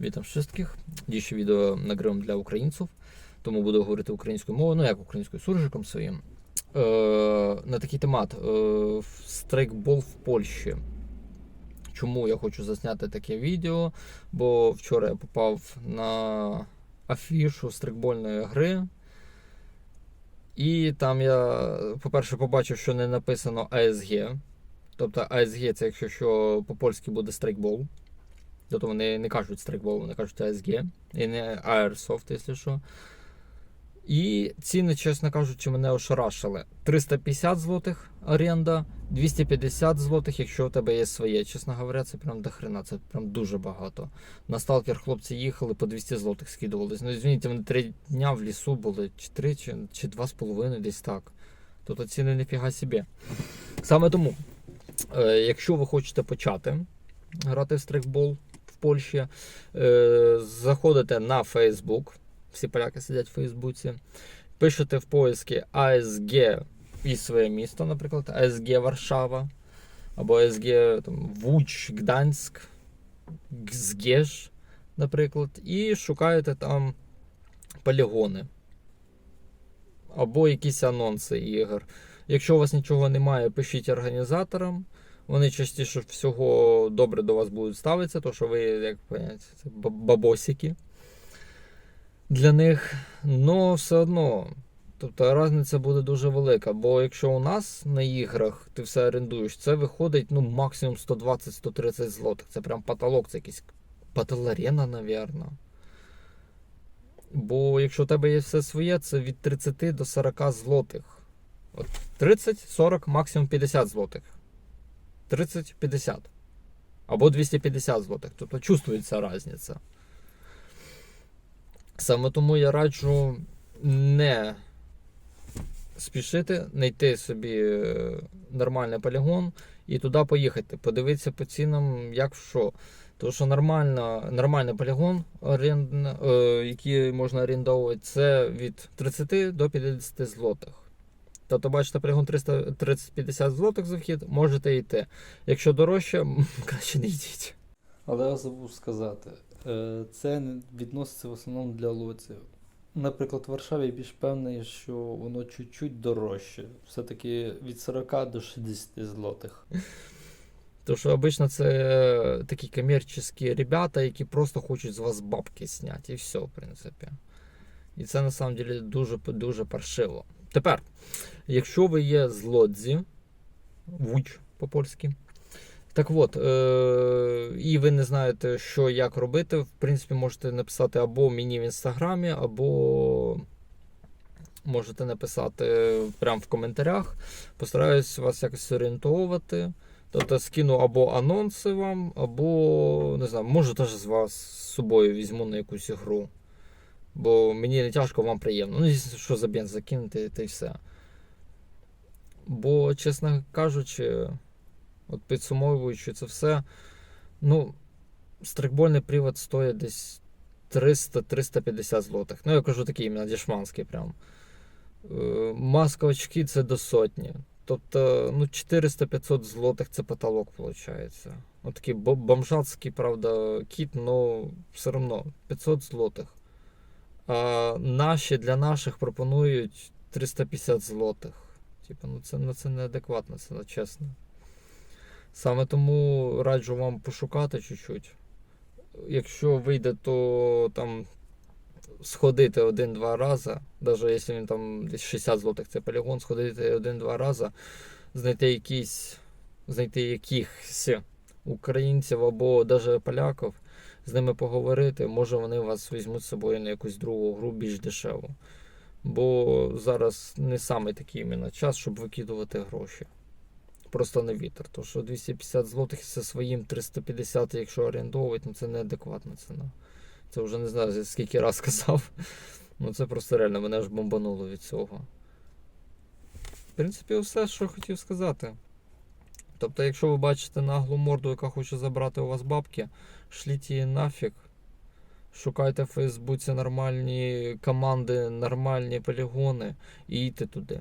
Witam wszystkich. Dzisiaj відео nagrywam для українців, тому буду говорити українською мовою, ну як українською суржиком своїм. Е, на такий темат е, страйкбол в Польщі. Чому я хочу засняти таке відео? Бо вчора я попав на афішу страйкбольної гри. І там я, по-перше, побачив, що не написано ASG. Тобто ASG це якщо що по-польськи буде страйкбол. Тобто вони не кажуть страйкбол, вони кажуть ASG. І не Airsoft, якщо що. І ціни, чесно кажучи, мене ошарашили. 350 злотих оренда, 250 злотих, якщо у тебе є своє. Чесно говоря, це прям до хрена, це прям дуже багато. На сталкер хлопці їхали по 200 злотих скидувались. Ну, звініть, вони три дня в лісу були, чи три, чи, чи два з половиною, десь так. Тобто ціни ніфіга собі. Саме тому, е, якщо ви хочете почати грати в страйкбол в Польщі, е, заходите на Facebook. Всі поляки сидять в Фейсбуці. Пишете в поиски ASG і своє місто, наприклад, ASG Варшава, або ASG Вуч, Гданськ, Гзгеж, наприклад, і шукаєте там полігони. Або якісь анонси ігор. Якщо у вас нічого немає, пишіть організаторам. Вони частіше всього добре до вас будуть ставитися, тому що ви, як поняття, це бабосики для них. Но все одно. Тобто різниця буде дуже велика. Бо якщо у нас на іграх ти все орендуєш, це виходить ну, максимум 120-130 злотих. Це прям потолок, це якийсь пателарена, навірно. Бо якщо у тебе є все своє, це від 30 до 40 злотих. От 30, 40, максимум 50 злотих. 30-50. Або 250 злотих. Тобто чувствується різниця. Саме тому я раджу не спішити, знайти собі е, нормальний полігон і туди поїхати. Подивитися по цінам, як що. Тому що нормально, нормальний полігон, орен- е, який можна орендовувати, це від 30 до 50 злотих. Тобто, бачите, полігон 300 30-50 злотих за вхід, можете йти. Якщо дорожче, краще не йдіть. Але я забув сказати, е, це відноситься в основному для лоців. Наприклад, в Варшаві я більш певний, що воно чуть-чуть дорожче. Все-таки від 40 до 60 злотих. Тому що обично це такі комерційні ребята, які просто хочуть з вас бабки зняти, і все, в принципі. І це на самом деле дуже дуже паршиво. Тепер, якщо ви є з Лодзі, Вуч по-польськи, так от, е- і ви не знаєте, що як робити, в принципі, можете написати або мені в інстаграмі, або можете написати прямо в коментарях. Постараюсь вас якось орієнтовувати. Тобто скину або анонси вам, або не знаю, може теж з вас з собою візьму на якусь ігру. Бо мені не тяжко, вам приємно. Ну, звісно, що за бенз закинути, та й все. Бо, чесно кажучи, от підсумовуючи це все, ну, стрикбольний привод стоїть десь 300-350 злотих. Ну, я кажу такий іменно дешманський прям. Е, Маска очки це до сотні. Тобто, ну, 400-500 злотих це потолок, виходить. Ну, такий бо- бомжацький, правда, кіт, но все одно 500 злотих. А наші для наших пропонують 350 злотих. Типу, ну це, ну, це неадекватно, це чесно. Саме тому раджу вам пошукати чуть-чуть. Якщо вийде, то там сходити один-два рази, навіть якщо він там десь 60 злотих це полігон, сходити один-два рази, знайти якісь, знайти якихось українців або навіть поляків, з ними поговорити, може вони вас візьмуть з собою на якусь другу гру більш дешеву. Бо зараз не саме такий іменно час, щоб викидувати гроші. Просто на вітер. То що 250 злотих це своїм 350, якщо орендовувати, ну це неадекватна ціна. Це вже не знаю, скільки раз сказав. Ну це просто реально мене ж бомбануло від цього. В принципі, все, що хотів сказати. Тобто, якщо ви бачите наглу морду, яка хоче забрати у вас бабки, шліть її нафіг. Шукайте в Фейсбуці нормальні команди, нормальні полігони і йдіть туди.